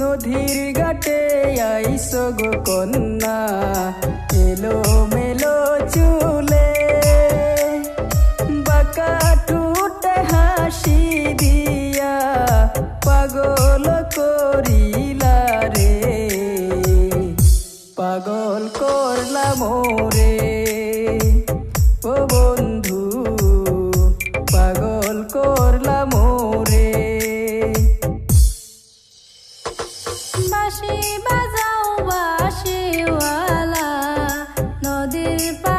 নদীর ঘাটে আইস গো কন্যা। এলো মেলো চুলে। বাকা ঠুটে হাসি দিয়া পাগল করি pa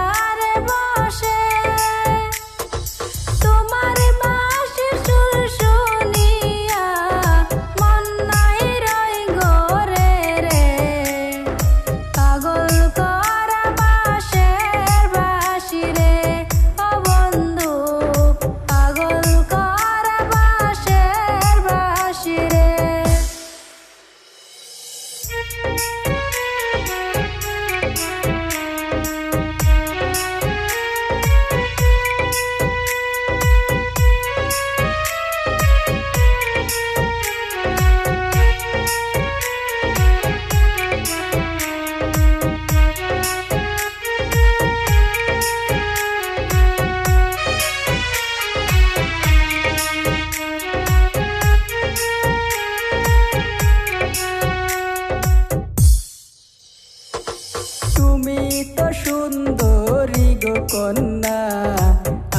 তুমি তো সুন্দরী গো কন্যা।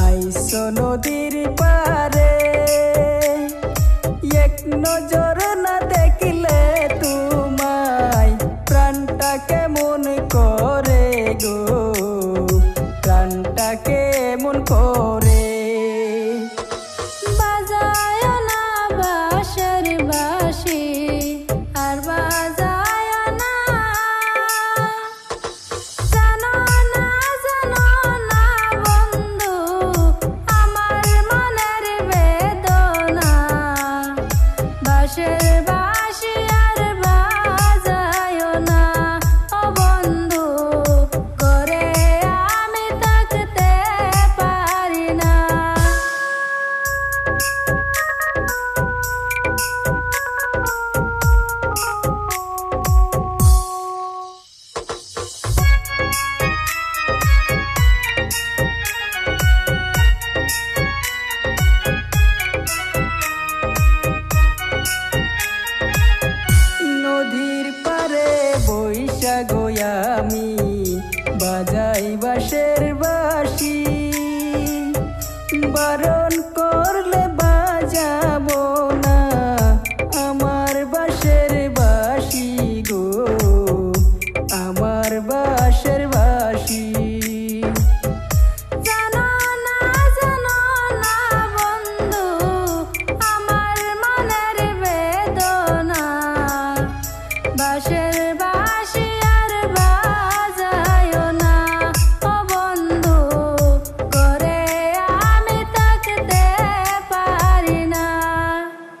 আইস নদীর পারে এক নজর না দেখিলে তোমায় প্রাণটা কেমন